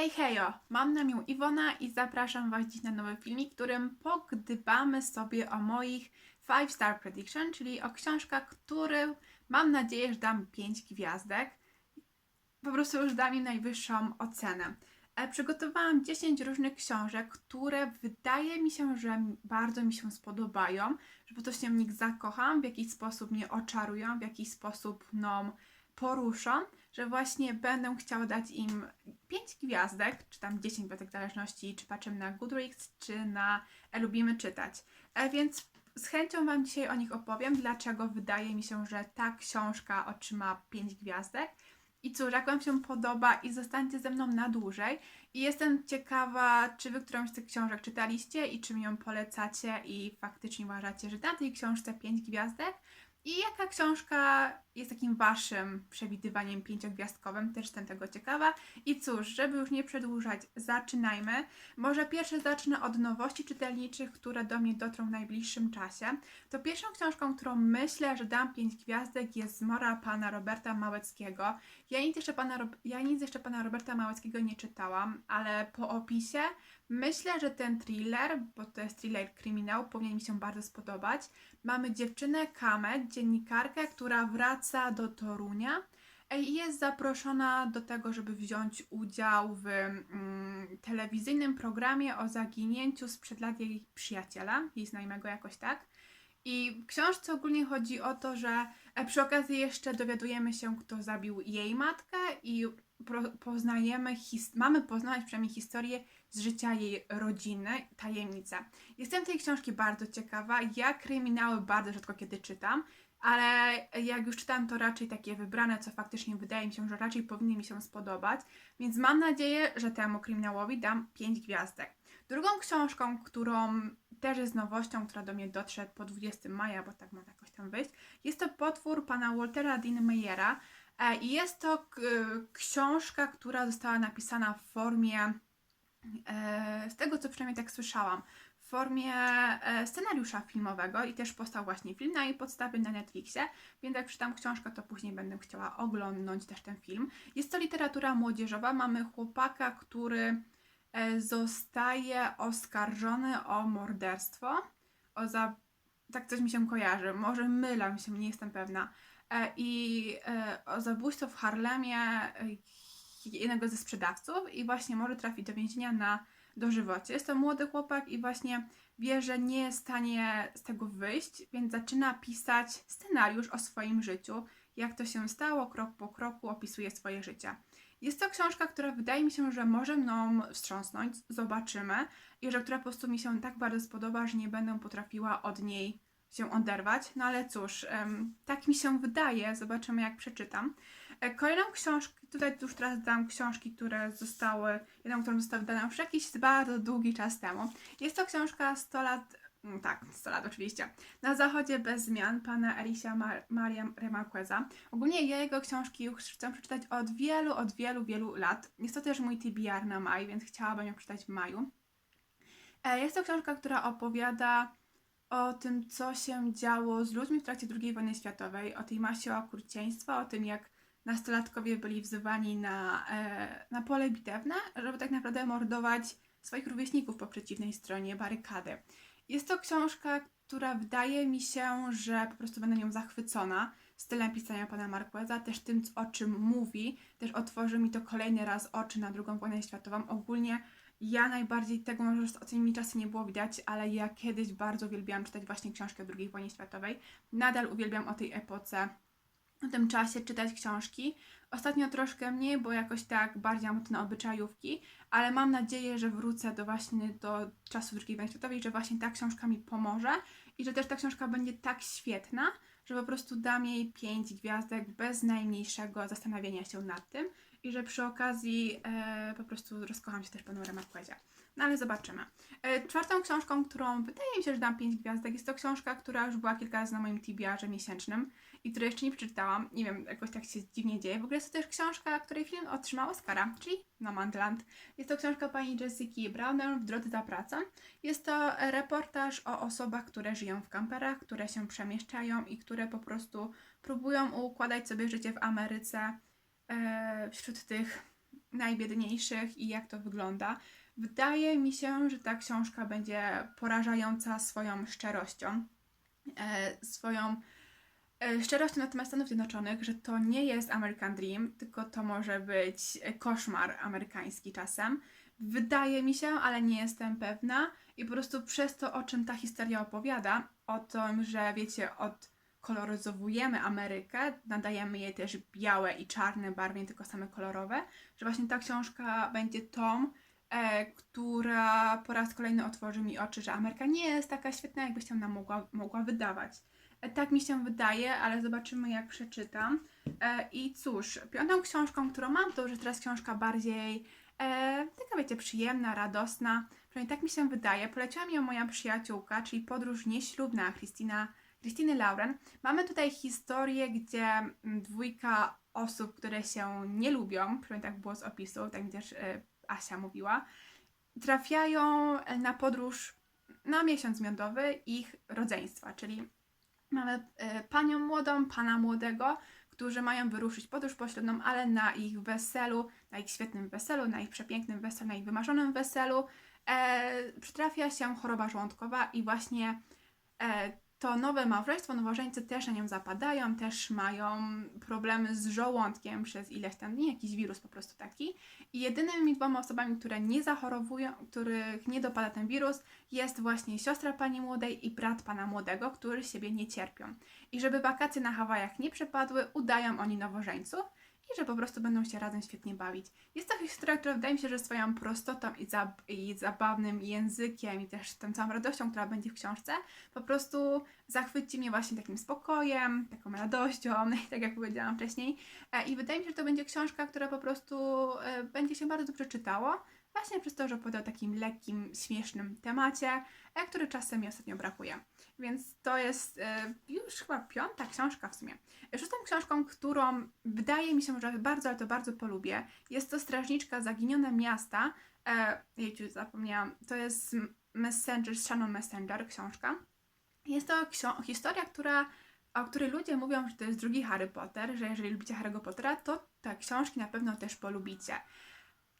Hej hejo, mam na imię Iwona i zapraszam Was dziś na nowy filmik, w którym pogdybamy sobie o moich 5 star prediction, czyli o książkach, którym mam nadzieję, że dam 5 gwiazdek. Po prostu już dam im najwyższą ocenę. E, Przygotowałam 10 różnych książek, które wydaje mi się, że bardzo mi się spodobają, że po prostu się w nich zakocham, w jakiś sposób mnie oczarują, w jakiś sposób mną poruszą, że właśnie będę chciała dać im 5 gwiazdek, czy tam 10 gwiazdek w zależności, czy patrzymy na Goodreads, czy na e, Lubimy Czytać. E, więc z chęcią Wam dzisiaj o nich opowiem, dlaczego wydaje mi się, że ta książka otrzyma 5 gwiazdek. I cóż, jak Wam się podoba i zostańcie ze mną na dłużej. I jestem ciekawa, czy Wy którąś z tych książek czytaliście i czy mi ją polecacie i faktycznie uważacie, że na tej książce 5 gwiazdek. I jaka książka jest takim Waszym przewidywaniem pięciogwiazdkowym? Też jestem tego ciekawa. I cóż, żeby już nie przedłużać, zaczynajmy. Może pierwsze zacznę od nowości czytelniczych, które do mnie dotrą w najbliższym czasie. To pierwszą książką, którą myślę, że dam 5 gwiazdek jest Zmora pana Roberta Małeckiego. Ja nic, jeszcze pana, ja nic jeszcze pana Roberta Małeckiego nie czytałam, ale po opisie myślę, że ten thriller, bo to jest thriller kryminał, powinien mi się bardzo spodobać. Mamy dziewczynę Kamę, dziennikarkę, która wraca do Torunia i jest zaproszona do tego, żeby wziąć udział w mm, telewizyjnym programie o zaginięciu sprzed lat jej przyjaciela, jej znajomego jakoś tak. I w książce ogólnie chodzi o to, że e, przy okazji jeszcze dowiadujemy się, kto zabił jej matkę i poznajemy, mamy poznawać przynajmniej historię z życia jej rodziny, tajemnicę. Jestem tej książki bardzo ciekawa. Ja kryminały bardzo rzadko kiedy czytam, ale jak już czytam, to raczej takie wybrane, co faktycznie wydaje mi się, że raczej powinny mi się spodobać. Więc mam nadzieję, że temu kryminałowi dam 5 gwiazdek. Drugą książką, którą też jest nowością, która do mnie dotrze po 20 maja, bo tak ma jakoś tam wyjść, jest to Potwór pana Waltera Dean Mayera. E, I jest to książka, która została napisana w formie e, z tego co przynajmniej tak słyszałam, w formie e, scenariusza filmowego i też powstał właśnie film na jej podstawie na Netflixie, więc jak przeczytam książkę, to później będę chciała oglądnąć też ten film. Jest to literatura młodzieżowa, mamy chłopaka, który zostaje oskarżony o morderstwo, o za... tak coś mi się kojarzy, może mylę się, nie jestem pewna, e, i e, o zabójstwo w Harlemie e, jednego ze sprzedawców i właśnie może trafić do więzienia na dożywocie. Jest to młody chłopak i właśnie wie, że nie jest w stanie z tego wyjść, więc zaczyna pisać scenariusz o swoim życiu, jak to się stało, krok po kroku opisuje swoje życie. Jest to książka, która wydaje mi się, że może mną wstrząsnąć, zobaczymy, i że która po prostu mi się tak bardzo spodoba, że nie będę potrafiła od niej się oderwać. No ale cóż, tak mi się wydaje, zobaczymy jak przeczytam. E, Kolejną książkę, tutaj już teraz dam książki, które zostały, jedną, którą została wydana już jakiś bardzo długi czas temu. Jest to książka 100 lat, tak, 100 lat oczywiście, Na zachodzie bez zmian pana Elisia Mar- Maria Remarqueza. Ogólnie ja jego książki już chcę przeczytać od wielu, od wielu, wielu lat. Jest to też mój TBR na maj, więc chciałabym ją przeczytać w maju. E, Jest to książka, która opowiada o tym, co się działo z ludźmi w trakcie II wojny światowej, o tej masie okrucieństwa, o tym, jak nastolatkowie byli wzywani na, e, na pole bitewne, żeby tak naprawdę mordować swoich rówieśników po przeciwnej stronie barykady. Jest to książka, która wydaje mi się, że po prostu będę nią zachwycona stylem pisania pana Marqueza, też tym, o czym mówi, też otworzy mi to kolejny raz oczy na II wojnę światową. Ogólnie ja najbardziej tego może z ostatnimi czasy nie było widać, ale ja kiedyś bardzo uwielbiałam czytać właśnie książki o II wojnie światowej. Nadal uwielbiam o tej epoce w tym czasie czytać książki. Ostatnio troszkę mniej, bo jakoś tak bardziej mam na obyczajówki, ale mam nadzieję, że wrócę do właśnie do czasu II wojny światowej, że właśnie ta książka mi pomoże i że też ta książka będzie tak świetna, że po prostu dam jej 5 gwiazdek bez najmniejszego zastanawiania się nad tym i że przy okazji e, po prostu rozkocham się też panu Remarquezie. No ale zobaczymy. E, czwartą książką, którą wydaje mi się, że dam 5 gwiazdek, jest to książka, która już była kilka razy na moim TBR-ze miesięcznym i której jeszcze nie przeczytałam. Nie wiem, jakoś tak się dziwnie dzieje. W ogóle jest to też książka, której film otrzymał Oscara, czyli Nomadland. Jest to książka pani Jessica Browner w drodze za pracą. Jest to reportaż o osobach, które żyją w kamperach, które się przemieszczają i które po prostu próbują układać sobie życie w Ameryce e, wśród tych najbiedniejszych i jak to wygląda. Wydaje mi się, że ta książka będzie porażająca swoją szczerością. E, swoją e, szczerością na temat Stanów Zjednoczonych, że to nie jest American Dream, tylko to może być koszmar amerykański czasem. Wydaje mi się, ale nie jestem pewna. I po prostu przez to, o czym ta historia opowiada, o tym, że wiecie, odkoloryzowujemy Amerykę, nadajemy jej też białe i czarne barwy, nie tylko same kolorowe, że właśnie ta książka będzie tą, e, która po raz kolejny otworzy mi oczy, że Ameryka nie jest taka świetna, jakby się nam mogła, mogła wydawać. E, tak mi się wydaje, ale zobaczymy, jak przeczytam. E, I cóż, piątą książką, którą mam, to już teraz książka bardziej e, taka, wiecie, przyjemna, radosna. Przynajmniej tak mi się wydaje. Poleciła mi ją moja przyjaciółka, czyli podróż nieślubna Christina, Christiny Lauren. Mamy tutaj historię, gdzie mm, dwójka osób, które się nie lubią, przynajmniej tak było z opisu, tak też e, Asia mówiła, trafiają na podróż na miesiąc miodowy ich rodzeństwa, czyli mamy e, panią młodą, pana młodego, którzy mają wyruszyć podróż poślubną, ale na ich weselu, na ich świetnym weselu, na ich przepięknym weselu, na ich wymarzonym weselu e, przytrafia się choroba żołądkowa i właśnie e, to nowe małżeństwo, nowożeńcy też na nią zapadają, też mają problemy z żołądkiem przez ileś tam dni, jakiś wirus po prostu taki. I jedynymi dwoma osobami, które nie zachorowują, których nie dopada ten wirus, jest właśnie siostra pani młodej i brat pana młodego, którzy siebie nie cierpią. I żeby wakacje na Hawajach nie przepadły, udają oni nowożeńców i że po prostu będą się razem świetnie bawić. Jest to historia, która wydaje mi się, że swoją prostotą i, zab i zabawnym językiem i też tą całą radością, która będzie w książce, po prostu zachwyci mnie właśnie takim spokojem, taką radością, tak jak powiedziałam wcześniej. E, I wydaje mi się, że to będzie książka, która po prostu e, będzie się bardzo dobrze czytało. Właśnie przez to, że opowiada o takim lekkim, śmiesznym temacie, e, który czasem mi ostatnio brakuje. Więc to jest e, już chyba piąta książka w sumie. Szóstą książką, którą wydaje mi się, że bardzo, ale to bardzo polubię, jest to Strażniczka Zaginione Miasta. E, jejciu, zapomniałam. To jest Messenger, Shannon Messenger książka. Jest to ksio- historia, która, o której ludzie mówią, że to jest drugi Harry Potter, że jeżeli lubicie Harry'ego Pottera, to te książki na pewno też polubicie.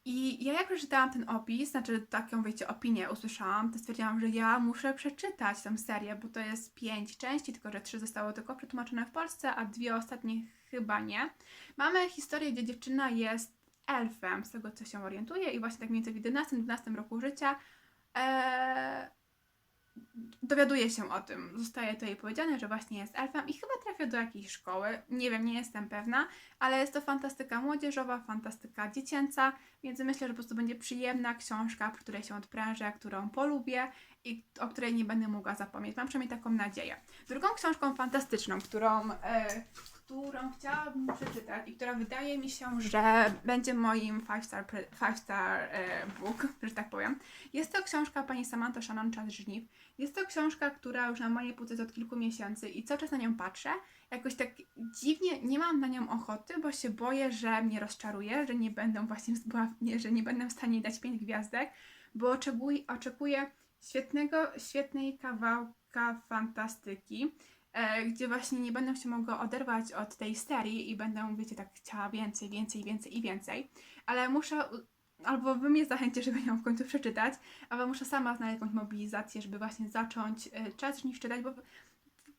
I ja jak przeczytałam ten opis, znaczy taką, wiecie, opinię usłyszałam, to stwierdziłam, że ja muszę przeczytać tę serię, bo to jest pięć części, tylko że trzy zostały tylko przetłumaczone w Polsce, a dwie ostatnie chyba nie. Mamy historię, gdzie dziewczyna jest elfem, z tego co się orientuję, i właśnie tak mniej więcej w 11-12 roku życia e, dowiaduje się o tym. Zostaje to jej powiedziane, że właśnie jest elfem i chyba trafia do jakiejś szkoły. Nie wiem, nie jestem pewna, ale jest to fantastyka młodzieżowa, fantastyka dziecięca, więc myślę, że po prostu będzie przyjemna książka, przy której się odprężę, którą polubię i o której nie będę mogła zapomnieć. Mam przynajmniej taką nadzieję. Drugą książką fantastyczną, którą, e, którą chciałabym przeczytać i która wydaje mi się, że będzie moim five star, five star e, book, że tak powiem, jest to książka pani Samantha Shannon Czas Żniw. Jest to książka, która już na mojej półce jest od kilku miesięcy i cały czas na nią patrzę. Jakoś tak dziwnie nie mam na nią ochoty, bo się boję, że mnie rozczaruje, że nie będę właśnie, nie, że nie będę w stanie dać pięć gwiazdek, bo oczekuję, oczekuję świetnego, świetnej kawałka fantastyki, gdzie właśnie nie będę się mogła oderwać od tej serii i będę, wiecie, tak chciała więcej, więcej, więcej i więcej, ale muszę albo wy mnie zachęcicie, żeby ją w końcu przeczytać, albo muszę sama znaleźć jakąś mobilizację, żeby właśnie zacząć y, czas niż czytać, bo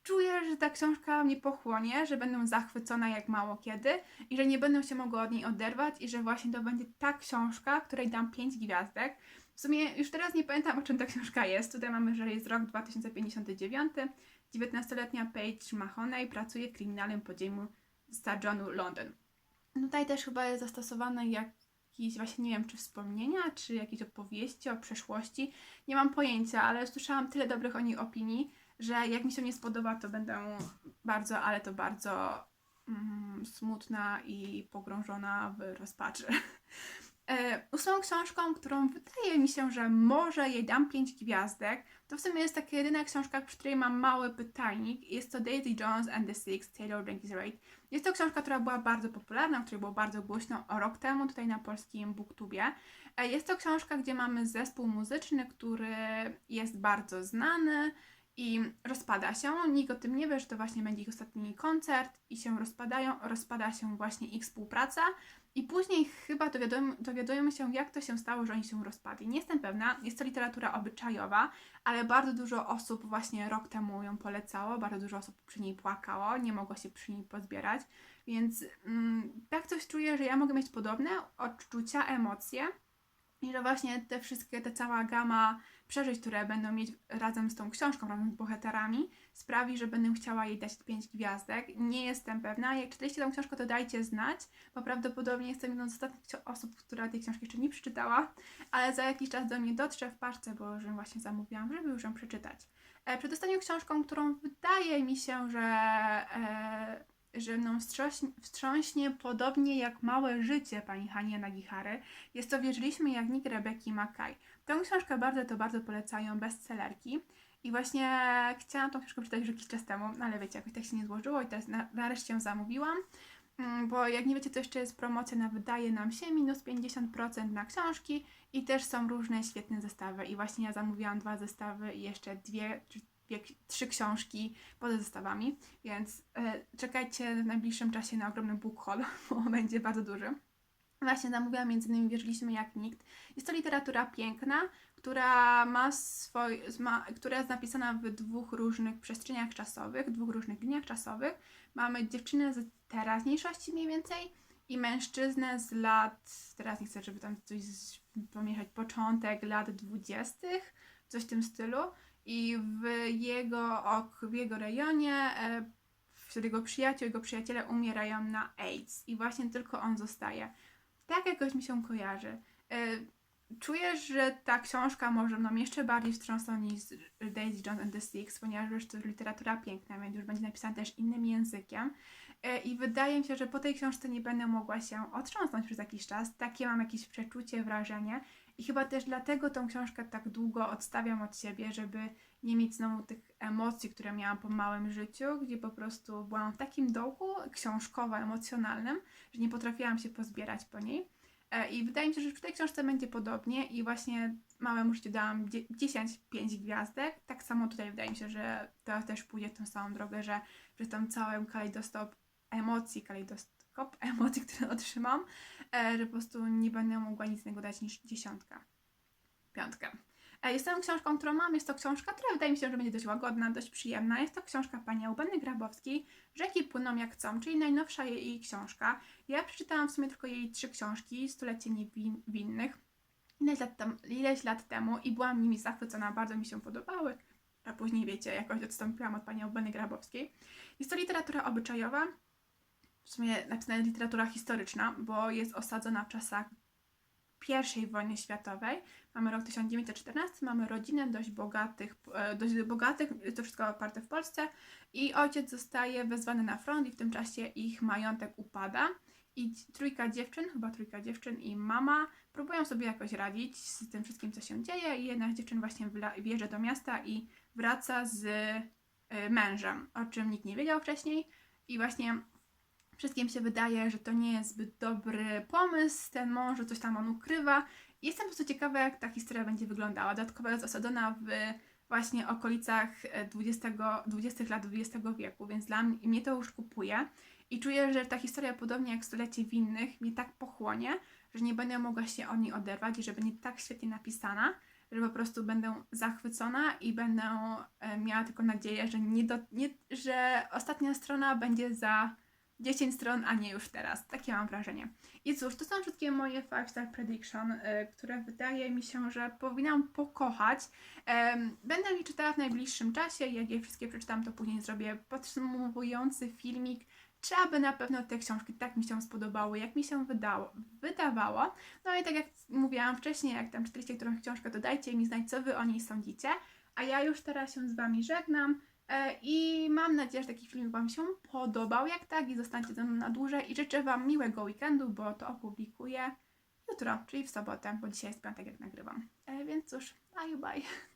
czuję, że ta książka mnie pochłonie, że będę zachwycona jak mało kiedy i że nie będę się mogła od niej oderwać i że właśnie to będzie ta książka, której dam 5 gwiazdek. W sumie już teraz nie pamiętam, o czym ta książka jest. Tutaj mamy, że jest rok 2059. 19-letnia Paige Mahoney pracuje w kryminalnym podziemiu Stadionu London. Tutaj też chyba jest zastosowane jak jakieś właśnie, nie wiem, czy wspomnienia, czy jakieś opowieści o przeszłości. Nie mam pojęcia, ale słyszałam tyle dobrych o niej opinii, że jak mi się nie spodoba, to będę bardzo, ale to bardzo mm, smutna i pogrążona w rozpaczy. E, ósmą książką, którą wydaje mi się, że może jej dam 5 gwiazdek, to w sumie jest taka jedyna książka, przy której mam mały pytajnik. Jest to Daisy Jones and the Six, Taylor Jenkins Reid. Jest to książka, która była bardzo popularna, o której było bardzo głośno rok temu tutaj na polskim booktubie. E, jest to książka, gdzie mamy zespół muzyczny, który jest bardzo znany i rozpada się. Nikt o tym nie wie, że to właśnie będzie ich ostatni koncert i się rozpadają. Rozpada się właśnie ich współpraca I później chyba dowiadujemy, się, jak to się stało, że oni się rozpadli. Nie jestem pewna, jest to literatura obyczajowa, ale bardzo dużo osób właśnie rok temu ją polecało, bardzo dużo osób przy niej płakało, nie mogło się przy niej pozbierać, więc mm, tak coś czuję, że ja mogę mieć podobne odczucia, emocje i że właśnie te wszystkie, ta cała gama przeżyć, które będą mieć razem z tą książką, razem z bohaterami, sprawi, że będę chciała jej dać 5 gwiazdek. Nie jestem pewna. Jak czytaliście tą książkę, to dajcie znać, bo prawdopodobnie jestem jedną z ostatnich osób, która tej książki jeszcze nie przeczytała, ale za jakiś czas do mnie dotrze w parce, bo już ją właśnie zamówiłam, żeby już ją przeczytać. E, przedostatnią książką, którą wydaje mi się, że, e, że mną wstrząśnie, wstrząśnie podobnie jak Małe życie pani Hanie Nagihary, jest to Wierzyliśmy jak nikt Rebeki Makaj. Tę książkę bardzo to bardzo polecają bestsellerki. I właśnie chciałam tą książkę przeczytać już jakiś czas temu, no ale wiecie, jakoś tak się nie złożyło i teraz na, nareszcie ją zamówiłam. Mm, Bo jak nie wiecie, to jeszcze jest promocja na Wydaje nam się, minus 50% na książki i też są różne świetne zestawy. I właśnie ja zamówiłam dwa zestawy i jeszcze dwie, czy trzy książki poza zestawami, więc e, czekajcie w najbliższym czasie na ogromny book haul, bo będzie bardzo duży. Właśnie zamówiłam między innymi Wierzyliśmy jak nikt. Jest to literatura piękna, która ma swój, ma, która jest napisana w dwóch różnych przestrzeniach czasowych, dwóch różnych liniach czasowych. Mamy dziewczynę z teraźniejszości mniej więcej i mężczyznę z lat, teraz nie chcę, żeby tam coś pomieszać, początek lat dwudziestych, coś w tym stylu. I w jego, ok, w jego rejonie e, wśród jego przyjaciół, jego przyjaciele umierają na AIDS i właśnie tylko on zostaje. Tak jakoś mi się kojarzy. E, Czuję, że ta książka może mną jeszcze bardziej wstrząsnąć niż Daisy Jones and the Six, ponieważ to jest literatura piękna, więc już będzie napisana też innym językiem. E, I wydaje mi się, że po tej książce nie będę mogła się otrząsnąć przez jakiś czas. Takie mam jakieś przeczucie, wrażenie. I chyba też dlatego tą książkę tak długo odstawiam od siebie, żeby nie mieć znowu tych emocji, które miałam po małym życiu, gdzie po prostu byłam w takim dołku książkowo-emocjonalnym, że nie potrafiłam się pozbierać po niej. E, I wydaje mi się, że przy tej książce będzie podobnie i właśnie małemu życiu dałam dzie- 10, 5 gwiazdek. Tak samo tutaj wydaje mi się, że to też pójdzie w tą samą drogę, że przez tą całą kalejdoskop emocji, kalejdoskop emocji, które otrzymam, e, że po prostu nie będę mogła nic innego dać niż dziesiątka. Piątkę. E, Jest tą książką, którą mam. Jest to książka, która wydaje mi się, że będzie dość łagodna, dość przyjemna. Jest to książka pani Eugeny Grabowskiej, Rzeki płyną jak chcą, czyli najnowsza jej, książka. Ja przeczytałam w sumie tylko jej trzy książki, Stulecie Niewinnych, ileś lat, tam, ileś lat temu i byłam nimi zachwycona, bardzo mi się podobały. A później, wiecie, jakoś odstąpiłam od pani Eugeny Grabowskiej. Jest to literatura obyczajowa, w sumie napisana literatura historyczna, bo jest osadzona w czasach I wojny światowej. Mamy rok 1914, mamy rodzinę dość bogatych, e, dość bogatych, to wszystko oparte w Polsce i ojciec zostaje wezwany na front i w tym czasie ich majątek upada i trójka dziewczyn, chyba trójka dziewczyn i mama próbują sobie jakoś radzić z tym wszystkim, co się dzieje i jedna z dziewczyn właśnie wjeżdża do miasta i wraca z y, mężem, o czym nikt nie wiedział wcześniej i właśnie wszystkim się wydaje, że to nie jest zbyt dobry pomysł, ten mąż, że coś tam on ukrywa. Jestem po prostu ciekawa, jak ta historia będzie wyglądała. Dodatkowo jest osadzona w właśnie okolicach e, 20, 20 lat XX wieku, więc dla mnie, mnie to już kupuje. I czuję, że ta historia, podobnie jak Stulecie Winnych, mnie tak pochłonie, że nie będę mogła się od niej oderwać i że będzie tak świetnie napisana, że po prostu będę zachwycona i będę e, miała tylko nadzieję, że, nie do, nie, że ostatnia strona będzie za 10 stron, a nie już teraz. Takie mam wrażenie. I cóż, to są wszystkie moje 5 star prediction, y, które wydaje mi się, że powinnam pokochać. Będę je czytała w najbliższym czasie. Jak je wszystkie przeczytam, to później zrobię podsumowujący filmik, czy aby na pewno te książki tak mi się spodobały, jak mi się wydało, wydawało. No i tak jak mówiłam wcześniej, jak tam czytaliście którąś książkę, to dajcie mi znać, co wy o niej sądzicie. A ja już teraz się z wami żegnam. E, I mam nadzieję, że taki film Wam się podobał. Jak tak, i zostańcie ze mną na dłużej. I życzę Wam miłego weekendu, bo to opublikuję jutro, czyli w sobotę, bo dzisiaj jest piątek, jak nagrywam. E, Więc cóż, bye bye.